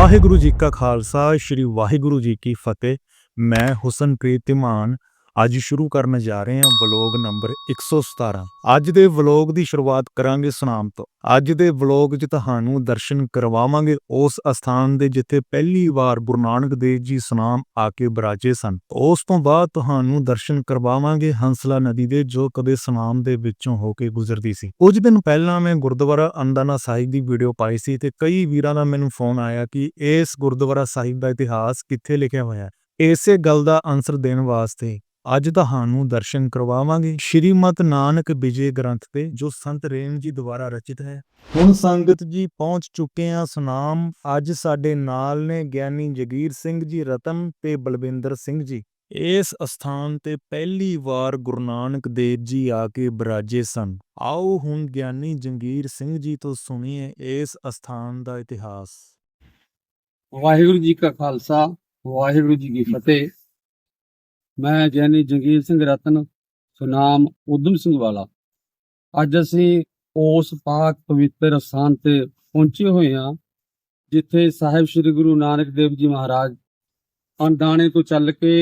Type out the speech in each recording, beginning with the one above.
ਵਾਹਿਗੁਰੂ ਜੀ ਕਾ ਖਾਲਸਾ ਸ੍ਰੀ ਵਾਹਿਗੁਰੂ ਜੀ ਕੀ ਫਤਿਹ। ਮੈਂ ਹੁਸਨਪ੍ਰੀਤ ਧੀਮਾਨ ਅੱਜ ਸ਼ੁਰੂ ਕਰਨ ਜਾ ਰਹੇ ਹਾਂ ਵਲੋਗ ਨੰਬਰ 117 ਅੱਜ ਦੇ ਵਲੋਗ ਦੀ ਸ਼ੁਰੂਆਤ ਕਰਾਂਗੇ ਸੁਨਾਮ ਤੋਂ। ਅੱਜ ਦੇ ਵਲੋਗ 'ਚ ਤੁਹਾਨੂੰ ਦਰਸ਼ਨ ਕਰਵਾਵਾਂਗੇ। ਉਸ ਅਸਥਾਨ ਦੇ ਜਿੱਥੇ ਪਹਿਲੀ ਵਾਰ ਗੁਰੂ ਨਾਨਕ ਦੇਵ ਜੀ ਸੁਨਾਮ ਆ ਕੇ ਬਰਾਜੇ ਸਨ। ਉਸ ਤੋਂ ਬਾਅਦ ਤੁਹਾਨੂੰ ਦਰਸ਼ਨ ਕਰਵਾਵਾਂਗੇ ਹੰਸਲਾ ਨਦੀ ਦੇ, ਜੋ ਕਦੇ ਸੁਨਾਮ ਦੇ ਵਿੱਚੋਂ ਹੋ ਕੇ ਗੁਜ਼ਰਦੀ ਸੀ। ਕੁਝ ਦਿਨ ਪਹਿਲਾਂ ਮੈਂ ਗੁਰਦੁਆਰਾ ਅੰਦਾਨਾ ਸਾਹਿਬ ਦੀ ਵੀਡੀਓ ਪਾਈ ਸੀ ਤੇ ਕਈ ਵੀਰਾਂ ਦਾ ਮੈਨੂੰ ਫੋਨ ਆਇਆ ਕਿ ਇਸ ਗੁਰਦੁਆਰਾ ਸਾਹਿਬ ਦਾ ਇਤਿਹਾਸ ਕਿੱਥੇ ਲਿਖਿਆ ਹੋਇਆ ਹੈ। ਇਸੇ ਗੱਲ ਦਾ ਆਨਸਰ ਦੇਣ ਵਾਸਤੇ ਅੱਜ ਤੁਹਾਨੂੰ ਦਰਸ਼ਨ ਕਰਵਾਵਾਂਗੇ ਸ਼੍ਰੀਮਤ ਨਾਨਕ ਵਿਜੇ ਗ੍ਰੰਥ ਤੇ ਜੋ ਸੰਤ ਰੇਮ ਜੀ ਦੁਆਰਾ ਰਚਿਤ ਹੈ। ਹੁਣ ਸੰਗਤ ਜੀ ਪਹੁੰਚ ਚੁੱਕੇ ਆ ਸੁਨਾਮ। ਅੱਜ ਸਾਡੇ ਨਾਲ ਨੇ ਗਿਆਨੀ ਜਗੀਰ ਸਿੰਘ ਜੀ, ਰਤਨ ਤੇ ਬਲਵਿੰਦਰ ਸਿੰਘ ਜੀ। ਇਸ ਅਸਥਾਨ ਤੇ ਪਹਿਲੀ ਵਾਰ ਗੁਰੂ ਨਾਨਕ ਦੇਵ ਜੀ ਆ ਕੇ ਬਰਾਜੇ ਸਨ। ਆਓ ਹੁਣ ਗਿਆਨੀ ਜੰਗੀਰ ਸਿੰਘ ਜੀ ਤੋਂ ਸੁਣੀਏ ਇਸ ਅਸਥਾਨ ਦਾ ਇਤਿਹਾਸ। ਵਾਹਿਗੁਰੂ ਜੀ ਕਾ ਖਾਲਸਾ, ਵਾਹਿਗੁਰੂ ਜੀ ਕੀ ਫਤਿਹ। ਮੈਂ ਜੈਨੀ ਜੰਗੀਰ ਸਿੰਘ ਰਤਨ, ਸੁਨਾਮ ਉਦਮ ਸਿੰਘ ਵਾਲਾ। ਅੱਜ ਅਸੀਂ ਉਸ ਪਾਕ ਪਵਿੱਤਰ ਸਥਾਨ ਤੇ ਪਹੁੰਚੇ ਹੋਏ ਹਾਂ, ਜਿੱਥੇ ਸਾਹਿਬ ਸ੍ਰੀ ਗੁਰੂ ਨਾਨਕ ਦੇਵ ਜੀ ਮਹਾਰਾਜ ਅੰਦਾਣੇ ਤੋਂ ਚੱਲ ਕੇ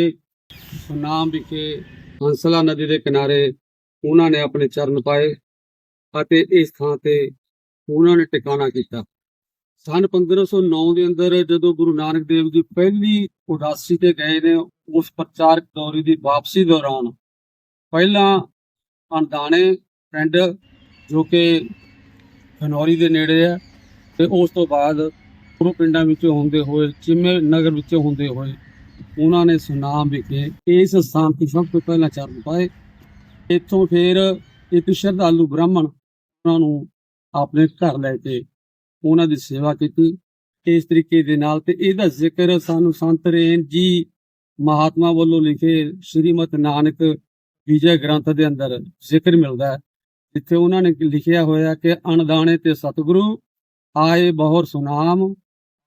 ਸੁਨਾਮ ਵਿਖੇ ਹੰਸਲਾ ਨਦੀ ਦੇ ਕਿਨਾਰੇ ਉਹਨਾਂ ਨੇ ਆਪਣੇ ਚਰਨ ਪਾਏ ਅਤੇ ਇਸ ਥਾਂ ਤੇ ਉਹਨਾਂ ਨੇ ਟਿਕਾਣਾ ਕੀਤਾ। ਸਨ 1509 ਦੇ ਅੰਦਰ ਜਦੋਂ ਗੁਰੂ ਨਾਨਕ ਦੇਵ ਜੀ ਪਹਿਲੀ ਉਦਾਸੀ ਤੇ ਗਏ ਨੇ, ਉਸ ਪ੍ਰਚਾਰਕ ਦੌਰੇ ਦੀ ਵਾਪਸੀ ਦੌਰਾਨ ਪਹਿਲਾਂ ਅੰਦਾਣੇ ਪਿੰਡ ਜੋ ਕਿ ਖਨੌਰੀ ਦੇ ਨੇੜੇ ਹੈ ਤੇ ਉਸ ਤੋਂ ਬਾਅਦ ਗੁਰੂ ਪਿੰਡਾਂ ਵਿੱਚੋਂ ਹੁੰਦੇ ਹੋਏ, ਚਿਮੇ ਨਗਰ ਵਿੱਚੋਂ ਹੁੰਦੇ ਹੋਏ ਉਹਨਾਂ ਨੇ ਸੁਨਾਮ ਵਿਖੇ ਇਸ ਸਥਾਨ ਤੇ ਸਭ ਤੋਂ ਪਹਿਲਾਂ ਚਰਨ ਪਾਏ। ਇੱਥੋਂ ਫਿਰ ਇੱਕ ਸ਼ਰਧਾਲੂ ਬ੍ਰਾਹਮਣ ਉਹਨਾਂ ਨੂੰ ਆਪਣੇ ਘਰ ਲੈ ਕੇ ਉਹਨਾਂ ਦੀ ਸੇਵਾ ਕੀਤੀ। ਇਸ ਤਰੀਕੇ ਦੇ ਨਾਲ ਤੇ ਇਹਦਾ ਜ਼ਿਕਰ ਸਾਨੂੰ ਸੰਤ ਰੇਨ ਜੀ ਮਹਾਤਮਾ ਵੱਲੋਂ ਲਿਖੇ ਸ਼੍ਰੀਮਤ ਨਾਨਕ ਵਿਜੇ ਗ੍ਰੰਥ ਦੇ ਅੰਦਰ ਜ਼ਿਕਰ ਮਿਲਦਾ ਹੈ। ਜਿੱਥੇ ਉਹਨਾਂ ਨੇ ਲਿਖਿਆ ਹੋਇਆ ਕਿ ਅਣਦਾਣੇ ਤੇ ਸਤਿਗੁਰੂ ਆਏ ਬਹੁਰ ਸੁਨਾਮ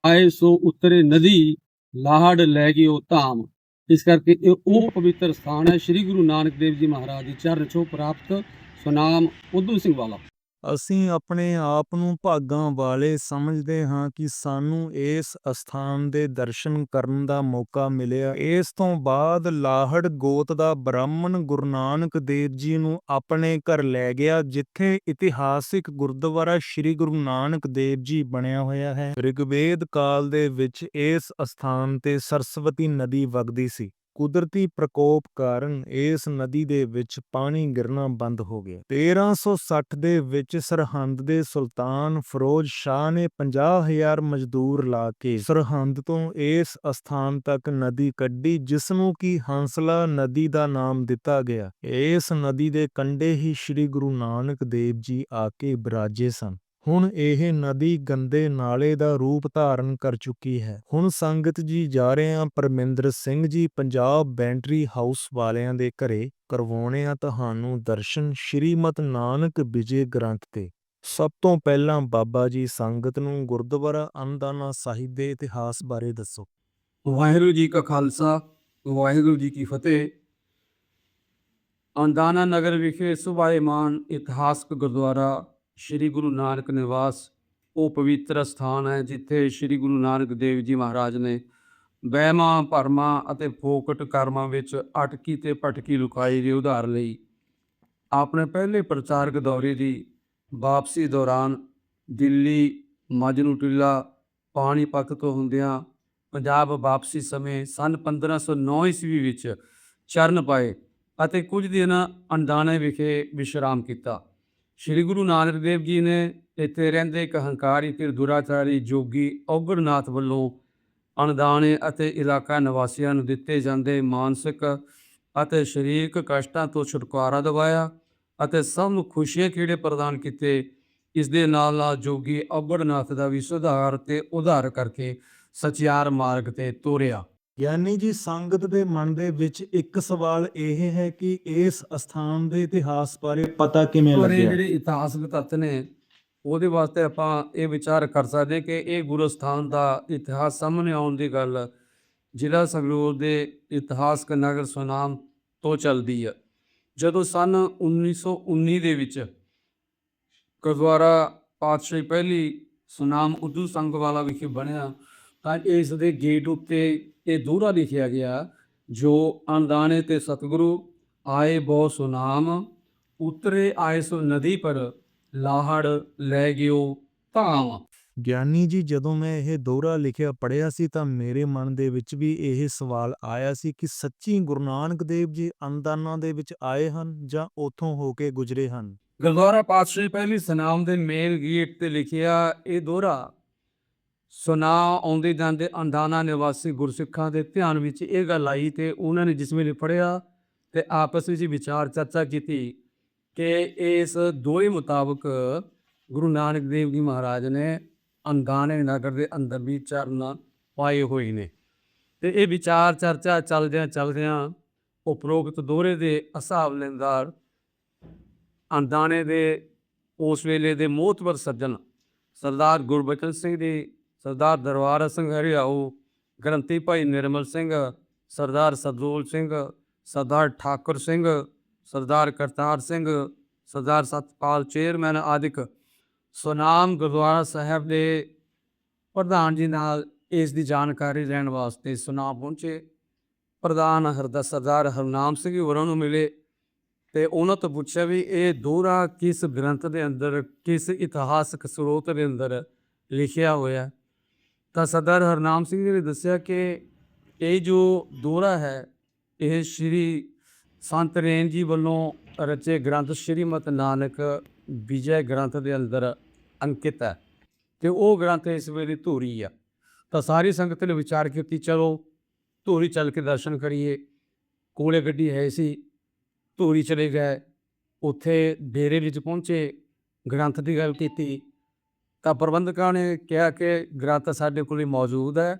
ਆਏ ਸੋ ਉਤਰੇ ਨਦੀ, ਲਾਹੜ ਲੈ ਗਈ ਉਹ ਧਾਮ। ਇਸ ਕਰਕੇ ਇਹ ਉਹ ਪਵਿੱਤਰ ਸਥਾਨ ਹੈ। ਸ੍ਰੀ ਗੁਰੂ ਨਾਨਕ ਦੇਵ ਜੀ ਮਹਾਰਾਜ ਦੀ ਚਰਨ ਛੋਹ ਪ੍ਰਾਪਤ ਸੁਨਾਮ ਉਦੋਂ ਸਿੰਘ ਵਾਲਾ। ਅਸੀਂ ਆਪਣੇ ਆਪ ਨੂੰ ਭਾਗਾਂ ਵਾਲੇ ਸਮਝਦੇ ਹਾਂ ਕਿ ਸਾਨੂੰ ਇਸ ਅਸਥਾਨ ਦੇ ਦਰਸ਼ਨ ਕਰਨ ਦਾ ਮੌਕਾ ਮਿਲਿਆ। ਇਸ ਤੋਂ ਬਾਅਦ ਲਾਹੜ ਗੋਤ ਦਾ ਬ੍ਰਾਹਮਣ ਗੁਰੂ ਨਾਨਕ ਦੇਵ ਜੀ ਨੂੰ ਆਪਣੇ ਘਰ ਲੈ ਗਿਆ, ਜਿੱਥੇ ਇਤਿਹਾਸਿਕ ਗੁਰਦੁਆਰਾ ਸ੍ਰੀ ਗੁਰੂ ਨਾਨਕ ਦੇਵ ਜੀ ਬਣਿਆ ਹੋਇਆ ਹੈ। ਰਿਗਵੇਦ ਕਾਲ ਦੇ ਵਿੱਚ ਇਸ ਅਸਥਾਨ ਤੇ ਸਰਸਵਤੀ ਨਦੀ ਵਗਦੀ ਸੀ। ਕੁਦਰਤੀ ਪ੍ਰਕੋਪ ਕਾਰਨ ਇਸ ਨਦੀ ਦੇ ਵਿੱਚ ਪਾਣੀ ਗਿਰਨਾ ਬੰਦ ਹੋ ਗਿਆ। 1360 ਦੇ ਵਿੱਚ ਸਰਹੰਦ ਦੇ ਸੁਲਤਾਨ ਫਿਰੋਜ਼ ਸ਼ਾਹ ਨੇ 50000 ਮਜ਼ਦੂਰ ਲਾ ਕੇ ਸਰਹੰਦ ਤੋਂ ਇਸ ਅਸਥਾਨ ਤੱਕ ਨਦੀ ਕੱਢੀ ਜਿਸ ਨੂੰ ਕਿ ਹੰਸਲਾ ਨਦੀ ਦਾ ਨਾਮ ਦਿੱਤਾ ਗਿਆ। ਇਸ ਨਦੀ ਦੇ ਕੰਢੇ ਹੀ ਸ੍ਰੀ ਗੁਰੂ ਨਾਨਕ ਦੇਵ ਜੀ ਆ ਕੇ ਬਿਰਾਜੇ ਸਨ। ਹੁਣ ਇਹ ਨਦੀ ਗੰਦੇ ਨਾਲੇ ਦਾ ਰੂਪ ਧਾਰਨ ਕਰ ਚੁੱਕੀ ਹੈ। ਹੁਣ ਸੰਗਤ ਜੀ ਜਾ ਰਹੇ ਹਾਂ ਪਰਮਿੰਦਰ ਸਿੰਘ ਜੀ ਪੰਜਾਬ ਬੈਂਟਰੀ ਹਾਊਸ ਵਾਲਿਆਂ ਦੇ ਘਰੇ ਕਰਵਾਉਣੇ ਆ ਤੁਹਾਨੂੰ ਦਰਸ਼ਨ ਸ਼੍ਰੀਮਤ ਨਾਨਕ ਵਿਜੇ ਗ੍ਰੰਥ ਤੇ। ਸਭ ਤੋਂ ਪਹਿਲਾਂ ਬਾਬਾ ਜੀ ਸੰਗਤ ਨੂੰ ਗੁਰਦੁਆਰਾ ਅੰਦਾਨਾ ਸਾਹਿਬ ਦੇ ਇਤਿਹਾਸ ਬਾਰੇ ਦੱਸੋ। ਵਾਹਿਗੁਰੂ ਜੀ ਕਾ ਖਾਲਸਾ, ਵਾਹਿਗੁਰੂ ਜੀ ਕੀ ਫਤਿਹ। ਅੰਦਾਨਾ ਨਗਰ ਵਿਖੇ ਸੁਭਾਏਮਾਨ ਇਤਿਹਾਸਕ ਗੁਰਦੁਆਰਾ ਸ੍ਰੀ ਗੁਰੂ ਨਾਨਕ ਨਿਵਾਸ, ਉਹ ਪਵਿੱਤਰ ਸਥਾਨ ਹੈ ਜਿੱਥੇ ਸ੍ਰੀ ਗੁਰੂ ਨਾਨਕ ਦੇਵ ਜੀ ਮਹਾਰਾਜ ਨੇ ਵਹਿਮਾਂ, ਭਰਮਾਂ ਅਤੇ ਫੋਕਟ ਕਰਮਾਂ ਵਿੱਚ ਅਟਕੀ ਤੇ ਭਟਕੀ ਲੁਕਾਈ ਦੀ ਉਧਾਰ ਲਈ ਆਪਣੇ ਪਹਿਲੇ ਪ੍ਰਚਾਰਕ ਦੌਰੇ ਦੀ ਵਾਪਸੀ ਦੌਰਾਨ ਦਿੱਲੀ ਮਜਨੂ ਟਿੱਲਾ ਪਾਣੀਪਤ ਤੋਂ ਹੁੰਦਿਆਂ ਪੰਜਾਬ ਵਾਪਸੀ ਸਮੇਂ ਸਨ 1509 ਈਸਵੀ ਵਿੱਚ ਚਰਨ ਪਾਏ ਅਤੇ ਕੁਝ ਦਿਨ ਅੰਡਾਣੇ ਵਿਖੇ ਵਿਸ਼ਰਾਮ ਕੀਤਾ। ਸ੍ਰੀ ਗੁਰੂ ਨਾਨਕ ਦੇਵ ਜੀ ਨੇ ਇੱਥੇ ਰਹਿੰਦੇ ਇੱਕ ਹੰਕਾਰੀ ਤੇ ਦੁਰਾਚਾਰੀ ਜੋਗੀ ਔਗਰਨਾਥ ਵੱਲੋਂ ਅਣਦਾਣੇ ਅਤੇ ਇਲਾਕਾ ਨਿਵਾਸੀਆਂ ਨੂੰ ਦਿੱਤੇ ਜਾਂਦੇ ਮਾਨਸਿਕ ਅਤੇ ਸਰੀਰਕ ਕਸ਼ਟਾਂ ਤੋਂ ਛੁਟਕਾਰਾ ਦਿਵਾਇਆ ਅਤੇ ਸਭ ਨੂੰ ਖੁਸ਼ੀਆਂ ਖੇੜੇ ਪ੍ਰਦਾਨ ਕੀਤੇ। ਇਸ ਦੇ ਨਾਲ ਨਾਲ ਜੋਗੀ ਔਗਰਨਾਥ ਦਾ ਵੀ ਸੁਧਾਰ ਤੇ ਉਧਾਰ ਕਰਕੇ ਸਚਿਆਰ ਮਾਰਗ ਤੇ ਤੋਰਿਆ। ਗਿਆਨੀ ਜੀ ਸੰਗਤ ਦੇ ਮਨ ਦੇ ਵਿੱਚ ਇੱਕ ਸਵਾਲ ਇਹ ਹੈ ਕਿ ਇਸ ਅਸਥਾਨ ਦੇ ਇਤਿਹਾਸ ਬਾਰੇ ਪਤਾ ਕਿਵੇਂ ਪਰ ਇਹ ਲੱਗਿਆ? ਜਿਹੜੇ ਇਤਿਹਾਸਕ ਤੱਤ ਨੇ ਉਹਦੇ ਵਾਸਤੇ ਆਪਾਂ ਇਹ ਵਿਚਾਰ ਕਰ ਸਕਦੇ ਕਿ ਇਹ ਗੁਰੂ ਸਥਾਨ ਦਾ ਇਤਿਹਾਸ ਸਾਹਮਣੇ ਆਉਣ ਦੀ ਗੱਲ ਜ਼ਿਲ੍ਹਾ ਸੰਗਰੂਰ ਦੇ ਇਤਿਹਾਸਕ ਨਗਰ ਸੁਨਾਮ ਤੋਂ ਚੱਲਦੀ ਹੈ ਜਦੋਂ ਸਨ 1919 ਦੇ ਵਿੱਚ ਗੁਰਦੁਆਰਾ ਪਾਤਸ਼ਾਹੀ ਪਹਿਲੀ ਸੁਨਾਮ ਉਦੂ ਸੰਘ ਵਾਲਾ ਵਿਖੇ ਬਣਿਆ ਤਾਂ ਇਸ ਦੇ ਗੇਟ ਉੱਤੇ ਇਹ ਦੋਹਰਾ ਲਿਖਿਆ ਗਿਆ ਜੋ ਅਣਦਾਣੇ ਤੇ ਸਤਿਗੁਰੂ ਆਏ ਬਹੁ ਸੁਨਾਮ ਉਤਰੇ ਆਏ ਸੋ ਨਦੀ ਪਰ ਲਾਹੜ ਲੈ ਗਿਓ ਧਾਮ। ਗਿਆਨੀ ਜੀ ਜਦੋਂ ਮੈਂ ਇਹ ਦੋਹਰਾ ਲਿਖਿਆ ਪੜਿਆ ਸੀ ਤਾਂ ਮੇਰੇ ਮਨ ਦੇ ਵਿੱਚ ਵੀ ਇਹ ਸਵਾਲ ਆਇਆ ਸੀ ਕਿ ਸੱਚੀ ਗੁਰੂ ਨਾਨਕ ਦੇਵ ਜੀ ਅੰਦਾਨਾਂ ਦੇ ਵਿੱਚ ਆਏ ਹਨ ਜਾਂ ਉਥੋਂ ਹੋ ਕੇ ਗੁਜਰੇ ਹਨ? ਗੁਰਦੁਆਰਾ ਪਾਤਸ਼ਾਹੀ ਪਹਿਲੀ ਸਨਾਮ ਦੇ ਮੇਨ ਗੇਟ ਤੇ ਲਿਖਿਆ ਇਹ ਦੋਹਰਾ ਸੁਨਾ ਆਉਂਦੇ ਜਾਂਦੇ ਅੰਦਾਨਾ ਨਿਵਾਸੀ ਗੁਰਸਿੱਖਾਂ ਦੇ ਧਿਆਨ ਵਿੱਚ ਇਹ ਗੱਲ ਆਈ ਤੇ ਉਹਨਾਂ ਨੇ ਜਿਸ ਵੇਲੇ ਪੜਿਆ ਤੇ ਆਪਸ ਵਿੱਚ ਵਿਚਾਰ ਚਰਚਾ ਕੀਤੀ ਕਿ ਇਸ ਦੋਹੇ ਮੁਤਾਬਕ ਗੁਰੂ ਨਾਨਕ ਦੇਵ ਜੀ ਮਹਾਰਾਜ ਨੇ ਅੰਦਾਨੇ ਨਗਰ ਦੇ ਅੰਦਰ ਵੀ ਚਰਨ ਪਾਏ ਹੋਏ ਨੇ। ਤੇ ਇਹ ਵਿਚਾਰ ਚਰਚਾ ਚੱਲਦਿਆਂ ਚੱਲਦਿਆਂ ਉਪਰੋਕਤ ਦੋਹਰੇ ਦੇ ਹਿਸਾਬ ਲੈਂਦਾਰ ਅੰਦਾਨੇ ਦੇ ਉਸ ਵੇਲੇ ਦੇ ਮੋਹਤਵਰ ਸੱਜਣ ਸਰਦਾਰ ਗੁਰਬਚਨ ਸਿੰਘ ਦੀ ਸਰਦਾਰ ਦਰਬਾਰ ਸਿੰਘ ਹਰਿਆਊ ਗ੍ਰੰਥੀ ਭਾਈ ਨਿਰਮਲ ਸਿੰਘ, ਸਰਦਾਰ ਸਤਰੂਲ ਸਿੰਘ, ਸਰਦਾਰ ਠਾਕੁਰ ਸਿੰਘ, ਸਰਦਾਰ ਕਰਤਾਰ ਸਿੰਘ, ਸਰਦਾਰ ਸਤਪਾਲ ਚੇਅਰਮੈਨ ਆਦਿਕ ਸੁਨਾਮ ਗੁਰਦੁਆਰਾ ਸਾਹਿਬ ਦੇ ਪ੍ਰਧਾਨ ਜੀ ਨਾਲ ਇਸ ਦੀ ਜਾਣਕਾਰੀ ਲੈਣ ਵਾਸਤੇ ਸੁਨਾਮ ਪਹੁੰਚੇ। ਪ੍ਰਧਾਨ ਹਰਦਾ, ਸਰਦਾਰ ਹਰਨਾਮ ਸਿੰਘ ਹੋਰਾਂ ਨੂੰ ਮਿਲੇ ਤੇ ਉਹਨਾਂ ਤੋਂ ਪੁੱਛਿਆ ਵੀ ਇਹ ਦੋਹਰਾ ਕਿਸ ਗ੍ਰੰਥ ਦੇ ਅੰਦਰ, ਕਿਸ ਇਤਿਹਾਸਕ ਸਰੋਤ ਦੇ ਅੰਦਰ ਲਿਖਿਆ ਹੋਇਆ ਤਾਂ ਸਰਦਾਰ ਹਰਨਾਮ ਸਿੰਘ ਜੀ ਨੇ ਦੱਸਿਆ ਕਿ ਇਹ ਜੋ ਦੋਹਰਾ ਹੈ, ਇਹ ਸ਼੍ਰੀ ਸੰਤ ਰੇਨ ਜੀ ਵੱਲੋਂ ਰਚੇ ਗ੍ਰੰਥ ਸ਼੍ਰੀਮਤ ਨਾਨਕ ਵਿਜੈ ਗ੍ਰੰਥ ਦੇ ਅੰਦਰ ਅੰਕਿਤ ਹੈ ਤੇ ਉਹ ਗ੍ਰੰਥ ਇਸ ਵੇਲੇ ਧੂਰੀ ਆ। ਤਾਂ ਸਾਰੀ ਸੰਗਤ ਨੇ ਵਿਚਾਰ ਕੀਤੀ, ਚਲੋ ਧੂਰੀ ਚੱਲ ਕੇ ਦਰਸ਼ਨ ਕਰੀਏ। ਕੋਲੇ ਗੱਡੀ ਹੈ ਸੀ, ਧੂਰੀ ਚਲੇ ਗਏ। ਉੱਥੇ ਡੇਰੇ ਵਿੱਚ ਪਹੁੰਚੇ, ਗ੍ਰੰਥ ਦੀ ਗੱਲ ਕੀਤੀ। ਤਾਂ ਪ੍ਰਬੰਧਕਾਂ ਨੇ ਕਿਹਾ ਕਿ ਗ੍ਰੰਥ ਸਾਡੇ ਕੋਲ ਮੌਜੂਦ ਹੈ।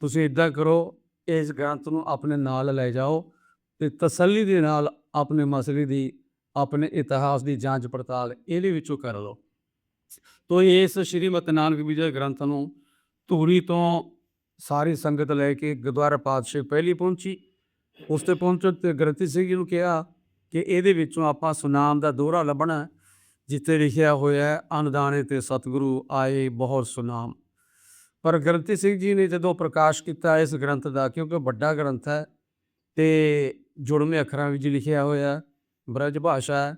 ਤੁਸੀਂ ਇਦਾਂ ਕਰੋ, ਇਸ ਗ੍ਰੰਥ ਨੂੰ ਆਪਣੇ ਨਾਲ ਲੈ ਜਾਓ ਤੇ ਤਸੱਲੀ ਦੇ ਨਾਲ ਆਪਣੇ ਮਸਲੇ ਦੀ, ਆਪਣੇ ਇਤਿਹਾਸ ਦੀ ਜਾਂਚ ਪੜਤਾਲ ਇਹਦੇ ਵਿੱਚੋਂ ਕਰ ਲਓ। ਤੋ ਇਸ ਸ਼੍ਰੀਮਤ ਨਾਨਕ ਵਿਜੈ ਗ੍ਰੰਥ ਨੂੰ ਧੂਰੀ ਤੋਂ ਸਾਰੀ ਸੰਗਤ ਲੈ ਕੇ ਗੁਰਦੁਆਰਾ ਪਾਤਸ਼ਾਹ ਪਹਿਲੀ ਪਹੁੰਚੀ। ਉਸ ਤੇ ਪਹੁੰਚਣ ਤੇ ਗ੍ਰੰਥੀ ਸਿੰਘ ਜੀ ਨੂੰ ਕਿਹਾ ਕਿ ਇਹਦੇ ਵਿੱਚੋਂ ਆਪਾਂ ਸੁਨਾਮ ਦਾ ਦੋਹਰਾ ਲੱਭਣਾ ਜਿੱਥੇ ਲਿਖਿਆ ਹੋਇਆ ਹੈ, ਅਨਦਾਨੇ ਤੇ ਸਤਿਗੁਰੂ ਆਏ, ਬਹੁਤ ਸੁਨਾਮ। ਪਰ ਗ੍ਰੰਥੀ ਸਿੰਘ ਜੀ ਨੇ ਜਦੋਂ ਪ੍ਰਕਾਸ਼ ਕੀਤਾ ਇਸ ਗ੍ਰੰਥ ਦਾ, ਕਿਉਂਕਿ ਵੱਡਾ ਗ੍ਰੰਥ ਹੈ ਤੇ ਜੁੜਵੇਂ ਅੱਖਰਾਂ ਵਿੱਚ ਲਿਖਿਆ ਹੋਇਆ ਬ੍ਰਜ ਭਾਸ਼ਾ ਹੈ,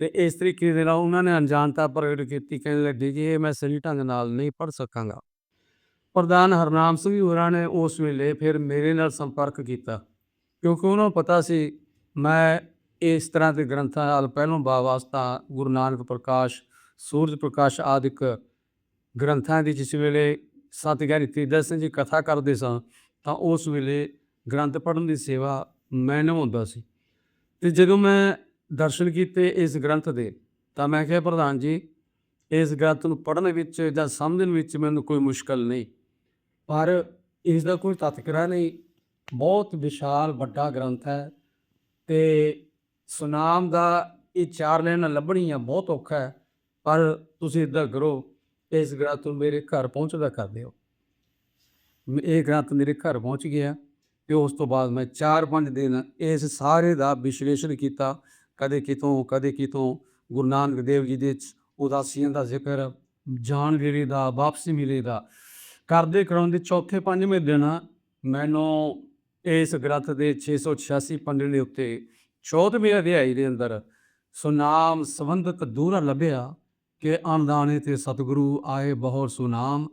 ਤੇ ਇਸ ਤਰੀਕੇ ਦੇ ਨਾਲ ਉਹਨਾਂ ਨੇ ਅਣਜਾਣਤਾ ਪ੍ਰਗਟ ਕੀਤੀ, ਕਹਿੰਦੇ ਲੱਗੇ ਜੀ ਇਹ ਮੈਂ ਸਹੀ ਢੰਗ ਨਾਲ ਨਹੀਂ ਪੜ੍ਹ ਸਕਾਂਗਾ। ਪ੍ਰਧਾਨ ਹਰਨਾਮ ਸਿੰਘ ਹੋਰਾਂ ਨੇ ਉਸ ਵੇਲੇ ਫਿਰ ਮੇਰੇ ਨਾਲ ਸੰਪਰਕ ਕੀਤਾ, ਕਿਉਂਕਿ ਉਹਨਾਂ ਨੂੰ ਪਤਾ ਸੀ, ਮੈਂ ਇਸ ਤਰ੍ਹਾਂ ਦੇ ਗ੍ਰੰਥਾਂ ਨਾਲ ਪਹਿਲੋਂ ਬਾਵਾਸਤਾ ਗੁਰੂ ਨਾਨਕ ਪ੍ਰਕਾਸ਼, ਸੂਰਜ ਪ੍ਰਕਾਸ਼ ਆਦਿਕ ਗ੍ਰੰਥਾਂ ਦੀ ਜਿਸ ਵੇਲੇ ਸਤਿਗੁਰੂ ਤੇਜਾ ਸਿੰਘ ਜੀ ਕਥਾ ਕਰਦੇ ਸਾਂ, ਤਾਂ ਉਸ ਵੇਲੇ ਗ੍ਰੰਥ ਪੜ੍ਹਨ ਦੀ ਸੇਵਾ ਮੈਂ ਨਿਭਾਉਂਦਾ ਸੀ। ਤੇ ਜਦੋਂ ਮੈਂ ਦਰਸ਼ਨ ਕੀਤੇ ਇਸ ਗ੍ਰੰਥ ਦੇ, ਤਾਂ ਮੈਂ ਕਿਹਾ, ਪ੍ਰਧਾਨ ਜੀ, ਇਸ ਗ੍ਰੰਥ ਨੂੰ ਪੜ੍ਹਨ ਵਿੱਚ ਜਾਂ ਸਮਝਣ ਵਿੱਚ ਮੈਨੂੰ ਕੋਈ ਮੁਸ਼ਕਲ ਨਹੀਂ, ਪਰ ਇਸ ਦਾ ਕੋਈ ਤਤਕਰਾ ਨਹੀਂ। ਬਹੁਤ ਵਿਸ਼ਾਲ ਵੱਡਾ ਗ੍ਰੰਥ ਹੈ ਤੇ ਸੁਨਾਮ ਦਾ ਇਹ ਚਾਰ ਲਾਈਨਾਂ ਲੱਭਣੀਆਂ ਬਹੁਤ ਔਖਾ ਹੈ, ਪਰ ਤੁਸੀਂ ਇਦਾਂ ਕਰੋ, ਇਸ ਗ੍ਰੰਥ ਨੂੰ ਮੇਰੇ ਘਰ ਪਹੁੰਚਦਾ ਕਰ ਦਿਓ। ਮ- ਇਹ ਗ੍ਰੰਥ ਮੇਰੇ ਘਰ ਪਹੁੰਚ ਗਿਆ ਤੇ ਉਸ ਤੋਂ ਬਾਅਦ ਮੈਂ 4-5 ਦਿਨ ਇਸ ਸਾਰੇ ਦਾ ਵਿਸ਼ਲੇਸ਼ਣ ਕੀਤਾ। ਕਦੇ ਕਿਤੋਂ ਕਦੇ ਕਿਤੋਂ ਗੁਰੂ ਨਾਨਕ ਦੇਵ ਜੀ ਦੇ ਉਦਾਸੀਆਂ ਦਾ ਜ਼ਿਕਰ, ਜਾਣ ਵੇਲੇ ਦਾ, ਵਾਪਸੀ ਮਿਲੇ ਦਾ। ਕਰਦੇ ਕਰਾਉਂਦੇ ਚੌਥੇ ਪੰਜਵੇਂ ਦਿਨ ਮੈਨੂੰ ਇਸ ਗ੍ਰੰਥ ਦੇ 686 ਪੰਨੇ ਦੇ ਉੱਤੇ 14ਵੇਂ ਅਧਿਆਇ ਦੇ ਅੰਦਰ। ਸੁਨਾਮ ਸੰਬੰਧਕ ਦੂਰਾ ਲੱਭਿਆ ਕਿ ਅਨਦਾਨੇ ਤੇ ਸਤਿਗੁਰੂ ਆਏ ਬਹੁ ਸੁਨਾਮ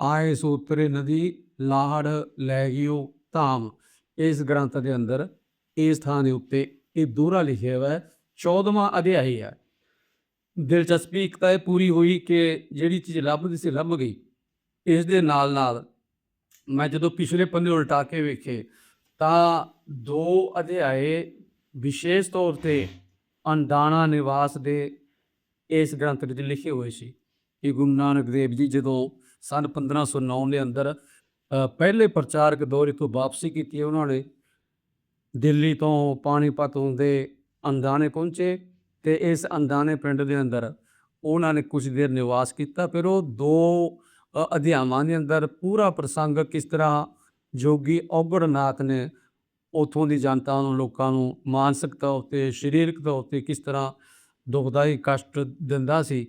ਆਏ ਸੋ ਉਤਰੇ ਨਦੀ ਲਾਹੜ ਲੈ ਗਿਓ ਧਾਮ। ਇਸ ਗ੍ਰੰਥ ਦੇ ਅੰਦਰ, ਇਸ ਥਾਂ ਦੇ ਉੱਤੇ ਇਹ ਦੂਰਾ ਲਿਖਿਆ ਹੋਇਆ ਹੈ 14ਵਾਂ ਅਧਿਆਇ ਹੈ। ਦਿਲਚਸਪੀ ਇੱਕ ਤਾਂ ਇਹ ਪੂਰੀ ਹੋਈ ਕਿ ਜਿਹੜੀ ਚੀਜ਼ ਲੱਭਦੀ ਸੀ ਲੱਭ ਗਈ। ਇਸ ਦੇ ਨਾਲ ਨਾਲ ਮੈਂ ਜਦੋਂ ਪਿਛਲੇ ਪੰਨੇ ਉਲਟਾ ਕੇ ਵੇਖੇ ਤਾਂ ਦੋ ਅਧਿਆਏ ਵਿਸ਼ੇਸ਼ ਤੌਰ ਤੇ ਅੰਦਾਨਾ ਨਿਵਾਸ ਦੇ ਇਸ ਗ੍ਰੰਥ ਵਿੱਚ ਲਿਖੇ ਹੋਏ ਸੀ ਕਿ ਗੁਰੂ ਨਾਨਕ ਦੇਵ ਜੀ ਜਦੋਂ ਸਨ 1509 ਦੇ ਅੰਦਰ ਪਹਿਲੇ ਪ੍ਰਚਾਰਕ ਦੌਰੇ ਤੋਂ ਵਾਪਸੀ ਕੀਤੀ, ਉਹਨਾਂ ਨੇ ਦਿੱਲੀ ਤੋਂ ਪਾਣੀਪਤ ਹੁੰਦੇ ਅੰਦਾਨੇ ਪਹੁੰਚੇ ਤੇ ਇਸ ਅੰਦਾਨੇ ਪਿੰਡ ਦੇ ਅੰਦਰ ਉਹਨਾਂ ਨੇ ਕੁਝ ਦੇਰ ਨਿਵਾਸ ਕੀਤਾ। ਫਿਰ ਉਹ ਦੋ ਅਧਿਆਵਾਂ ਦੇ ਅੰਦਰ ਪੂਰਾ ਪ੍ਰਸੰਗ ਕਿਸ ਤਰ੍ਹਾਂ ਜੋਗੀ ਔਗੜਨਾਥ ਨੇ ਉਥੋਂ ਦੀ ਜਨਤਾ ਨੂੰ, ਲੋਕਾਂ ਨੂੰ ਮਾਨਸਿਕ ਤੌਰ ਤੇ ਸਰੀਰਕ ਤੌਰ ਤੇ ਕਿਸ ਤਰ੍ਹਾਂ ਦੁਖਦਾਈ ਕਸ਼ਟ ਦਿੰਦਾ ਸੀ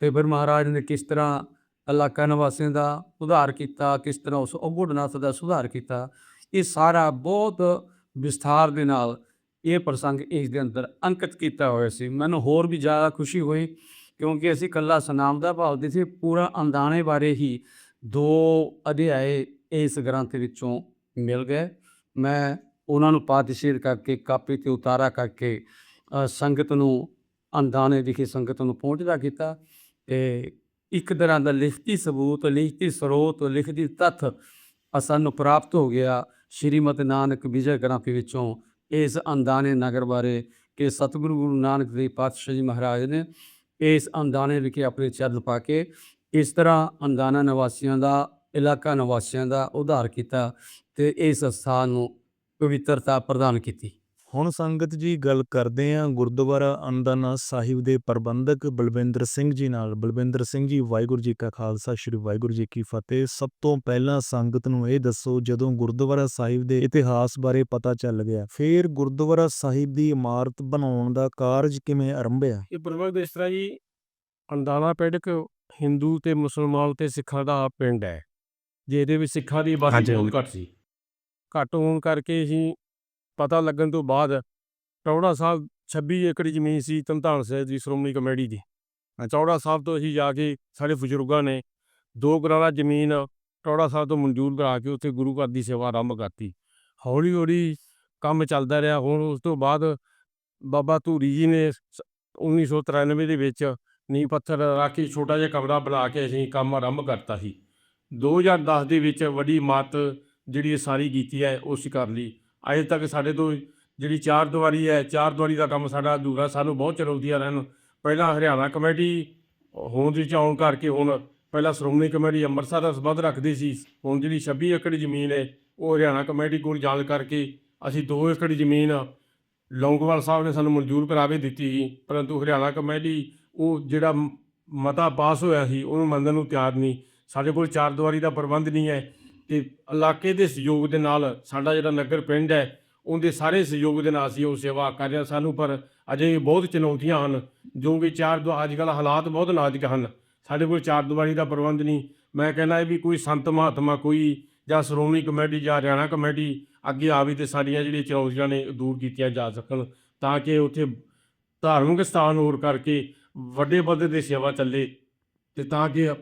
ਤੇ ਫਿਰ ਮਹਾਰਾਜ ਨੇ ਕਿਸ ਤਰ੍ਹਾਂ ਇਲਾਕਾ ਨਿਵਾਸੀਆਂ ਦਾ ਸੁਧਾਰ ਕੀਤਾ, ਕਿਸ ਤਰ੍ਹਾਂ ਉਸ ਉਗੜਨਾਥ ਦਾ ਸੁਧਾਰ ਕੀਤਾ, ਇਹ ਸਾਰਾ ਬਹੁਤ ਵਿਸਥਾਰ ਦੇ ਨਾਲ ਇਹ ਪ੍ਰਸੰਗ ਇਸ ਦੇ ਅੰਦਰ ਅੰਕਿਤ ਕੀਤਾ ਹੋਇਆ ਸੀ। ਮੈਨੂੰ ਹੋਰ ਵੀ ਜ਼ਿਆਦਾ ਖੁਸ਼ੀ ਹੋਈ ਕਿਉਂਕਿ ਅਸੀਂ ਕੱਲਾ ਸਨਾਮ ਦਾ ਭਾਵਦੇ ਸੀ, ਪੂਰਾ ਅੰਦਾਣੇ ਬਾਰੇ ਹੀ ਦੋ ਅਧਿਆਏ ਇਸ ਗ੍ਰੰਥ ਵਿੱਚੋਂ ਮਿਲ ਗਏ। ਮੈਂ ਉਹਨਾਂ ਨੂੰ ਪਾਤਸ਼ੀਰ ਕਰਕੇ, ਕਾਪੀ ਤੇ ਉਤਾਰਾ ਕਰਕੇ ਸੰਗਤ ਨੂੰ ਅੰਦਾਣੇ ਵਿਖੇ ਸੰਗਤ ਨੂੰ ਪਹੁੰਚਦਾ ਕੀਤਾ ਤੇ ਇੱਕ ਤਰ੍ਹਾਂ ਦਾ ਲਿਖਤੀ ਸਬੂਤ, ਲਿਖਤੀ ਸਰੋਤ, ਲਿਖਤੀ ਤੱਥ ਅ ਸਾਨੂੰ ਪ੍ਰਾਪਤ ਹੋ ਗਿਆ ਸ਼੍ਰੀਮਤਿ ਨਾਨਕ ਵਿਜੇ ਗ੍ਰੰਥ ਵਿੱਚੋਂ ਇਸ ਅੰਦਾਨੇ ਨਗਰ ਬਾਰੇ ਕਿ ਸਤਿਗੁਰੂ ਗੁਰੂ ਨਾਨਕ ਦੇਵ ਪਾਤਸ਼ਾਹ ਜੀ ਮਹਾਰਾਜ ਨੇ ਇਸ ਅੰਦਾਨੇ ਵਿਖੇ ਆਪਣੇ ਚਰਨ ਪਾ ਕੇ ਇਸ ਤਰ੍ਹਾਂ ਅੰਦਾਨਾ ਨਿਵਾਸੀਆਂ ਦਾ, ਇਲਾਕਾ ਨਿਵਾਸੀਆਂ ਦਾ ਉਧਾਰ ਕੀਤਾ ਤੇ ਇਸ ਸਥਾਨ ਨੂੰ ਪਵਿੱਤਰਤਾ ਪ੍ਰਦਾਨ ਕੀਤੀ। ਹੁਣ ਸੰਗਤ ਜੀ ਗੱਲ ਕਰਦੇ ਹਾਂ ਗੁਰਦੁਆਰਾ ਅੰਦਾਨਾ ਸਾਹਿਬ ਦੇ ਪ੍ਰਬੰਧਕ ਬਲਵਿੰਦਰ ਸਿੰਘ ਜੀ ਨਾਲ। ਬਲਵਿੰਦਰ ਸਿੰਘ ਜੀ ਵਾਹਿਗੁਰੂ ਜੀ ਕਾ ਖਾਲਸਾ ਸ੍ਰੀ ਵਾਹਿਗੁਰੂ ਜੀ ਕੀ ਫਤਿਹ। ਸਭ ਤੋਂ ਪਹਿਲਾਂ ਸੰਗਤ ਨੂੰ ਇਹ ਦੱਸੋ ਜਦੋਂ ਗੁਰਦੁਆਰਾ ਸਾਹਿਬ ਦੇ ਇਤਿਹਾਸ ਬਾਰੇ ਪਤਾ ਚੱਲ ਗਿਆ ਫਿਰ ਗੁਰਦੁਆਰਾ ਸਾਹਿਬ ਦੀ ਇਮਾਰਤ ਬਣਾਉਣ ਦਾ ਕਾਰਜ ਕਿਵੇਂ ਆਰੰਭਿਆ? ਇਹ ਪ੍ਰਬੰਧ ਇਸ ਤਰ੍ਹਾਂ ਜੀ ਅੰਦਾਨਾ ਪਿੰਡ ਇੱਕ ਹਿੰਦੂ ਤੇ ਮੁਸਲਮਾਨ ਤੇ ਸਿੱਖਾਂ ਦਾ ਪਿੰਡ ਹੈ। ਜਿਹਦੇ ਵਿੱਚ ਸਿੱਖਾਂ ਦੀ ਆਬਾਦੀ ਹਾਂਜੀ, ਬਹੁਤ ਘੱਟ ਸੀ। ਘੱਟ ਹੋਣ ਕਰਕੇ ਅਸੀਂ ਪਤਾ ਲੱਗਣ ਤੋਂ ਬਾਅਦ ਚੌੜਾ ਸਾਹਿਬ 26 ਏਕੜ ਜ਼ਮੀਨ ਸੀ ਧਮਧਾਨ ਸਾਹਿਬ ਦੀ, ਸ਼੍ਰੋਮਣੀ ਕਮੇਟੀ ਦੀ। ਚੌੜਾ ਸਾਹਿਬ ਤੋਂ ਅਸੀਂ ਜਾ ਕੇ ਸਾਡੇ ਬਜ਼ੁਰਗਾਂ ਨੇ ਦੋ ਕਨਾਲਾ ਜ਼ਮੀਨ ਟੌੜਾ ਸਾਹਿਬ ਤੋਂ ਮਨਜ਼ੂਰ ਕਰਾ ਕੇ ਉੱਥੇ ਗੁਰੂ ਘਰ ਦੀ ਸੇਵਾ ਆਰੰਭ ਕਰਤੀ। ਹੌਲੀ ਹੌਲੀ ਕੰਮ ਚੱਲਦਾ ਰਿਹਾ। ਹੁਣ ਉਸ ਤੋਂ ਬਾਅਦ ਬਾਬਾ ਧੂਰੀ ਜੀ ਨੇ ਸ- 1993 ਦੇ ਵਿੱਚ ਨੀਂਹ ਪੱਥਰ ਰੱਖ ਕੇ ਛੋਟਾ ਜਿਹਾ ਕਮਰਾ ਬਣਾ ਕੇ ਅਸੀਂ ਕੰਮ ਆਰੰਭ ਕਰਤਾ ਸੀ। 2010 ਦੇ ਵਿੱਚ ਵੱਡੀ ਮਾਤ ਜਿਹੜੀ ਇਹ ਸਾਰੀ ਕੀਤੀ ਹੈ, ਉਹ ਅਸੀਂ ਕਰ ਲਈ। ਅਜੇ ਤੱਕ ਸਾਡੇ ਤੋਂ ਜਿਹੜੀ ਚਾਰ ਦੁਆਰੀ ਹੈ, ਚਾਰ ਦੀਵਾਰੀ ਦਾ ਕੰਮ ਸਾਡਾ ਅਧੂਰਾ, ਸਾਨੂੰ ਬਹੁਤ ਚੁਣੌਤੀਆਂ ਰਹਿਣ ਪਹਿਲਾਂ ਹਰਿਆਣਾ ਕਮੇਟੀ ਹੋਂਦ ਵਿੱਚ ਆਉਣ ਕਰਕੇ ਹੁਣ ਪਹਿਲਾਂ ਸ਼੍ਰੋਮਣੀ ਕਮੇਟੀ ਅੰਮ੍ਰਿਤਸਰ ਦਾ ਸੰਬੰਧ ਰੱਖਦੀ ਸੀ। ਹੁਣ ਜਿਹੜੀ 26 ਏਕੜ ਜ਼ਮੀਨ ਹੈ, ਉਹ ਹਰਿਆਣਾ ਕਮੇਟੀ ਕੋਲ ਜਾਣ ਕਰਕੇ ਅਸੀਂ 2 ਏਕੜ ਜ਼ਮੀਨ ਲੌਂਗੋਵਾਲ ਸਾਹਿਬ ਨੇ ਸਾਨੂੰ ਮਨਜ਼ੂਰ ਕਰਾਵੇ ਦਿੱਤੀ ਸੀ। ਪਰੰਤੂ ਹਰਿਆਣਾ ਕਮੇਟੀ ਉਹ ਜਿਹੜਾ ਮਤਾ ਪਾਸ ਹੋਇਆ ਸੀ, ਉਹਨੂੰ ਮੰਨਣ ਨੂੰ ਤਿਆਰ ਨਹੀਂ। ਸਾਡੇ ਕੋਲ ਚਾਰ ਦੀਵਾਰੀ ਦਾ ਪ੍ਰਬੰਧ ਨਹੀਂ ਹੈ। ਤੇ ਇਲਾਕੇ ਦੇ ਸਹਿਯੋਗ ਦੇ ਨਾਲ ਸਾਡਾ ਜਿਹੜਾ ਨਗਰ ਪਿੰਡ ਹੈ, ਉਹਦੇ ਸਾਰੇ ਸਹਿਯੋਗ ਦੇ ਨਾਲ ਅਸੀਂ ਉਹ ਸੇਵਾ ਕਰ ਰਹੇ ਹਾਂ ਸਾਨੂੰ, ਪਰ ਅਜੇ ਵੀ ਬਹੁਤ ਚੁਣੌਤੀਆਂ ਹਨ, ਜੋ ਕਿ ਚਾਰ ਦੁਆ ਅੱਜ ਕੱਲ੍ਹ ਹਾਲਾਤ ਬਹੁਤ ਨਾਜ਼ੁਕ ਹਨ। ਸਾਡੇ ਕੋਲ ਚਾਰ ਦੀਵਾਰੀ ਦਾ ਪ੍ਰਬੰਧ ਨਹੀਂ। ਮੈਂ ਕਹਿੰਦਾ ਵੀ ਕੋਈ ਸੰਤ ਮਹਾਤਮਾ, ਕੋਈ ਜਾਂ ਸ਼੍ਰੋਮਣੀ ਕਮੇਟੀ ਜਾਂ ਹਰਿਆਣਾ ਕਮੇਟੀ ਅੱਗੇ ਆਵੇ ਤੇ ਸਾਡੀਆਂ ਜਿਹੜੀਆਂ ਚੁਣੌਤੀਆਂ ਨੇ ਦੂਰ ਕੀਤੀਆਂ ਜਾ ਸਕਣ, ਤਾਂ ਕਿ ਉੱਥੇ ਧਾਰਮਿਕ ਸਥਾਨ ਹੋਰ ਕਰਕੇ ਵੱਡੇ ਪੱਧਰ 'ਤੇ ਸੇਵਾ ਚੱਲੇ ਤੇ ਤਾਂ ਕਿ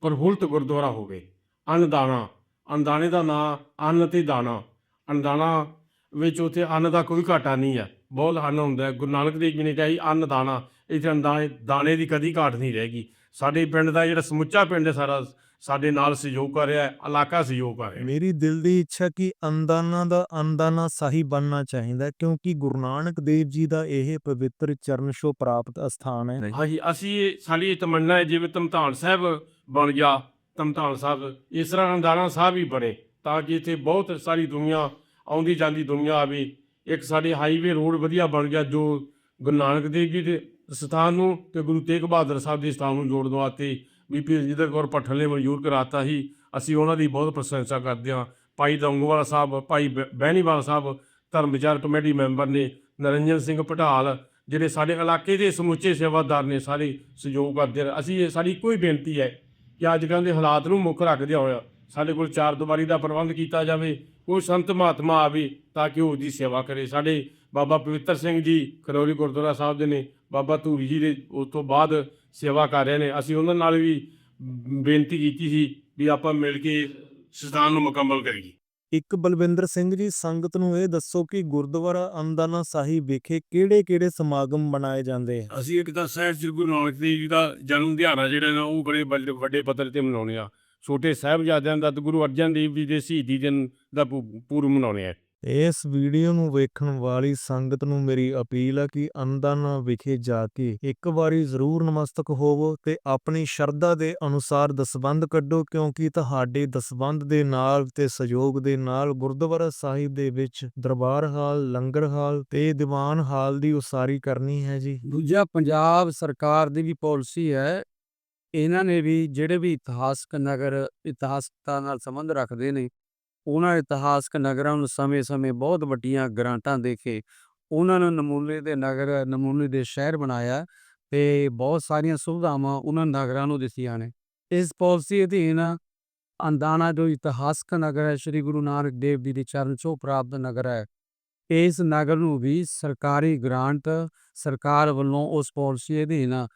ਪ੍ਰਫੁੱਲਤ ਗੁਰਦੁਆਰਾ ਹੋਵੇ। ਅੰਨਦਾਨਾ ਅੰਨਦਾਨੇ ਦਾ ਨਾਂ ਅੰਨ ਤੇ ਦਾਣਾ। ਅੰਨਦਾਨਾ ਵਿੱਚ ਉੱਥੇ ਅੰਨ ਦਾ ਕੋਈ ਘਾਟਾ ਨਹੀਂ ਹੈ। ਬਹੁਤ ਅੰਨ ਹੁੰਦਾ ਗੁਰੂ ਨਾਨਕ ਦੇਵ ਜੀ ਨੇ ਕਿਹਾ ਸੀ ਅੰਨ ਦਾਣਾ। ਇੱਥੇ ਅੰਦਾਨੇ ਦਾਣੇ ਦੀ ਕਦੀ ਘਾਟ ਨਹੀਂ ਰਹੇਗੀ ਸਾਡੇ ਪਿੰਡ ਦਾ ਜਿਹੜਾ ਸਮੁੱਚਾ ਪਿੰਡ ਹੈ ਸਾਰਾ ਸਾਡੇ ਨਾਲ ਸਹਿਯੋਗ ਕਰ ਰਿਹਾ ਹੈ ਇਲਾਕਾ ਸਹਿਯੋਗ ਕਰ ਰਿਹਾ ਹੈ। ਮੇਰੀ ਦਿਲ ਦੀ ਇੱਛਾ ਕਿ ਅੰਦਾਨਾ ਦਾ ਅੰਦਾਨਾ ਸਾਹਿਬ ਬਣਨਾ ਚਾਹੀਦਾ ਕਿਉਂਕਿ ਗੁਰੂ ਨਾਨਕ ਦੇਵ ਜੀ ਦਾ ਇਹ ਪਵਿੱਤਰ ਚਰਨ ਛੋਹ ਪ੍ਰਾਪਤ ਅਸਥਾਨ ਹੈ। ਹਾਂਜੀ ਅਸੀਂ ਸਾਡੀ ਤਮੰਨਾ ਹੈ ਜਿਵੇਂ ਧਮਧਾਨ ਸਾਹਿਬ ਬਣ ਗਿਆ ਧਮਧਾਨ ਸਾਹਿਬ, ਇਸ ਤਰ੍ਹਾਂ ਅੰਦਾਨਾ ਸਾਹਿਬ ਵੀ ਬਣੇ ਤਾਂ ਕਿ ਇੱਥੇ ਬਹੁਤ ਸਾਰੀ ਦੁਨੀਆ ਆਉਂਦੀ ਜਾਂਦੀ ਦੁਨੀਆ ਆਵੇ। ਇੱਕ ਸਾਡੇ ਹਾਈਵੇ ਰੋਡ ਵਧੀਆ ਬਣ ਗਿਆ ਜੋ ਗੁਰੂ ਨਾਨਕ ਦੇਵ ਜੀ ਦੇ ਸਥਾਨ ਨੂੰ ਤੇ ਗੁਰੂ ਤੇਗ ਬਹਾਦਰ ਸਾਹਿਬ ਦੇ ਸਥਾਨ ਨੂੰ ਜੋੜਨ ਵਾਸਤੇ ਬੀਬੀ ਰਜਿੰਦਰ ਕੌਰ ਭੱਠਲ ਨੇ ਮਨਜ਼ੂਰ ਕਰਾਤਾ ਸੀ। ਅਸੀਂ ਉਹਨਾਂ ਦੀ ਬਹੁਤ ਪ੍ਰਸ਼ੰਸਾ ਕਰਦੇ ਹਾਂ। ਭਾਈ ਦੰਗੋਵਾਲਾ ਸਾਹਿਬ, ਭਾਈ ਬ- ਬਹਿਣੀਵਾਲ ਸਾਹਿਬ ਧਰਮ ਵਿਚਾਰ ਕਮੇਟੀ ਮੈਂਬਰ ਨੇ, ਨਰਿੰਜਨ ਸਿੰਘ ਪਟਾਲ, ਜਿਹੜੇ ਸਾਡੇ ਇਲਾਕੇ ਦੇ ਸਮੁੱਚੇ ਸੇਵਾਦਾਰ ਨੇ, ਸਾਰੇ ਸਹਿਯੋਗ ਕਰਦੇ ਨੇ। ਅਸੀਂ ਇਹ ਸਾਡੀ ਕੋਈ ਬੇਨਤੀ ਹੈ ਕਿ ਅੱਜ ਕੱਲ੍ਹ ਦੇ ਹਾਲਾਤ ਨੂੰ ਮੁੱਖ ਰੱਖਦਿਆਂ ਹੋਇਆ ਸਾਡੇ ਕੋਲ ਚਾਰ ਦੀਵਾਰੀ ਦਾ ਪ੍ਰਬੰਧ ਕੀਤਾ ਜਾਵੇ ਕੋਈ ਸੰਤ ਮਹਾਤਮਾ ਆਵੇ ਤਾਂ ਕਿ ਉਹ ਉਹਦੀ ਸੇਵਾ ਕਰੇ। ਸਾਡੇ ਬਾਬਾ ਪਵਿੱਤਰ ਸਿੰਘ ਜੀ ਖਰੋਲੀ ਗੁਰਦੁਆਰਾ ਸਾਹਿਬ ਦੇ ਨੇ, ਬਾਬਾ ਧੂਰੀ ਜੀ ਦੇ ਉਸ ਤੋਂ ਬਾਅਦ ਸੇਵਾ ਕਰ ਰਹੇ ਨੇ। ਅਸੀਂ ਉਹਨਾਂ ਨਾਲ ਵੀ ਬੇਨਤੀ ਕੀਤੀ ਸੀ ਵੀ ਆਪਾਂ ਮਿਲ ਕੇ ਸਥਾਨ ਨੂੰ ਮੁਕੰਮਲ ਕਰੀਏ। ਇੱਕ ਬਲਵਿੰਦਰ ਸਿੰਘ ਜੀ, ਸੰਗਤ ਨੂੰ ਇਹ ਦੱਸੋ ਕਿ ਗੁਰਦੁਆਰਾ ਅੰਦਾਨਾ ਸਾਹਿਬ ਵਿਖੇ ਕਿਹੜੇ-ਕਿਹੜੇ ਸਮਾਗਮ ਮਨਾਏ ਜਾਂਦੇ ਆ? ਅਸੀਂ ਇੱਕ ਤਾਂ ਸਾਹਿਬ ਸ੍ਰੀ ਗੁਰੂ ਨਾਨਕ ਦੇਵ ਜੀ ਦਾ ਜਨਮ ਦਿਹਾੜਾ ਜਿਹੜਾ ਨਾ, ਉਹ ਬੜੇ ਵੱਡੇ ਵੱਡੇ ਪੱਧਰ ਤੇ ਮਨਾਉਂਦੇ ਆ। ਛੋਟੇ ਸਾਹਿਬਜ਼ਾਦਿਆਂ ਦਾ ਗੁਰੂ ਅਰਜਨ ਦੇਵ ਜੀ ਦੇ ਸ਼ਹੀਦੀ ਦਿਨ ਦਾ ਪੂ- ਪੂਰਬ ਮਨਾਉਣੇ ਆ। ਇਸ ਵੀਡੀਓ ਨੂੰ ਵੇਖਣ ਵਾਲੀ ਸੰਗਤ ਨੂੰ ਮੇਰੀ ਅਪੀਲ ਹੈ ਕਿ ਅੰਦਾਨਾ ਵਿਖੇ ਜਾ ਕੇ ਇੱਕ ਵਾਰੀ ਜ਼ਰੂਰ ਨਮਸਤਕ ਹੋਵੋ ਤੇ ਆਪਣੀ ਸ਼ਰਧਾ ਦੇ ਅਨੁਸਾਰ ਦਸਬੰਧ ਕੱਢੋ, ਕਿਉਂਕਿ ਤੁਹਾਡੇ ਦਸਬੰਧ ਦੇ ਨਾਲ ਤੇ ਸਹਿਯੋਗ ਦੇ ਨਾਲ ਗੁਰਦੁਆਰਾ ਸਾਹਿਬ ਦੇ ਵਿੱਚ ਦਰਬਾਰ ਹਾਲ, ਲੰਗਰ ਹਾਲ ਤੇ ਦੀਵਾਨ ਹਾਲ ਦੀ ਉਸਾਰੀ ਕਰਨੀ ਹੈ ਜੀ। ਦੂਜਾ, ਪੰਜਾਬ ਸਰਕਾਰ ਦੀ ਵੀ ਪਾਲਿਸੀ ਹੈ। ਇਹਨਾਂ ਨੇ ਵੀ ਜਿਹੜੇ ਵੀ ਇਤਿਹਾਸਕ ਨਗਰ ਇਤਿਹਾਸਕਤਾ ਨਾਲ ਸੰਬੰਧ ਰੱਖਦੇ ਨੇ ਉਹਨਾਂ ਇਤਿਹਾਸਕ ਨਗਰਾਂ ਨੂੰ ਸਮੇਂ-ਸਮੇਂ ਬਹੁਤ ਵੱਡੀਆਂ ਗ੍ਰਾਂਟਾਂ ਦੇ ਕੇ ਉਹਨਾਂ ਨੂੰ ਨਮੂਨੇ ਦੇ ਨਗਰ, ਨਮੂਨੇ ਦੇ ਸ਼ਹਿਰ ਬਣਾਇਆ ਤੇ ਬਹੁਤ ਸਾਰੀਆਂ ਸੁਵਿਧਾਵਾਂ ਉਹਨਾਂ ਨਗਰਾਂ ਨੂੰ ਦਿੱਤੀਆਂ ਨੇ। ਇਸ ਪਾਲਿਸੀ ਅਧੀਨ ਅੰਦਾਨਾ ਜੋ ਇਤਿਹਾਸਕ ਨਗਰ ਹੈ, ਸ੍ਰੀ ਗੁਰੂ ਨਾਨਕ ਦੇਵ ਜੀ ਦੇ ਚਰਨ ਛੋਹ ਪ੍ਰਾਪਤ ਨਗਰ ਹੈ, ਇਸ ਨਗਰ ਨੂੰ ਵੀ ਸਰਕਾਰੀ ਗ੍ਰਾਂਟ ਸਰਕਾਰ ਵੱਲੋਂ ਉਸ ਪਾਲਿਸੀ ਅਧੀਨ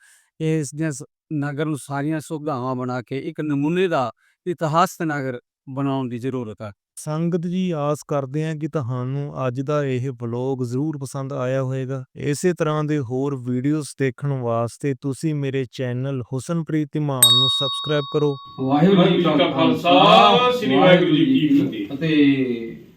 ਇਸ ਦੀਆਂ ਸ- ਨਗਰ ਨੂੰ ਸਾਰੀਆਂ ਸੁਵਿਧਾਵਾਂ ਬਣਾ ਕੇ ਇੱਕ ਨਮੂਨੇ ਦਾ ਇਤਿਹਾਸਕ ਨਗਰ ਬਣਾਉਣ ਦੀ ਜ਼ਰੂਰਤ ਹੈ ਸੰਗਤ ਜੀ ਆਸ ਕਰਦੇ ਹਾਂ ਕਿ ਤੁਹਾਨੂੰ ਅੱਜ ਦਾ ਇਹ ਵਲੌਗ ਜ਼ਰੂਰ ਪਸੰਦ ਆਇਆ ਹੋਵੇਗਾ। ਇਸੇ ਤਰ੍ਹਾਂ ਦੇ ਹੋਰ ਵੀਡੀਓਜ਼ ਦੇਖਣ ਵਾਸਤੇ ਤੁਸੀਂ ਮੇਰੇ ਚੈਨਲ ਹੁਸਨਪ੍ਰੀਤ ਇਮਾਨ ਨੂੰ ਸਬਸਕ੍ਰਾਈਬ ਕਰੋ। ਵਾਹਿਗੁਰੂ ਜੀ ਕਾ ਖਾਲਸਾ, ਸ੍ਰੀ ਵਾਹਿਗੁਰੂ ਜੀ ਕੀ ਫਤਿਹ। ਫਤਿਹ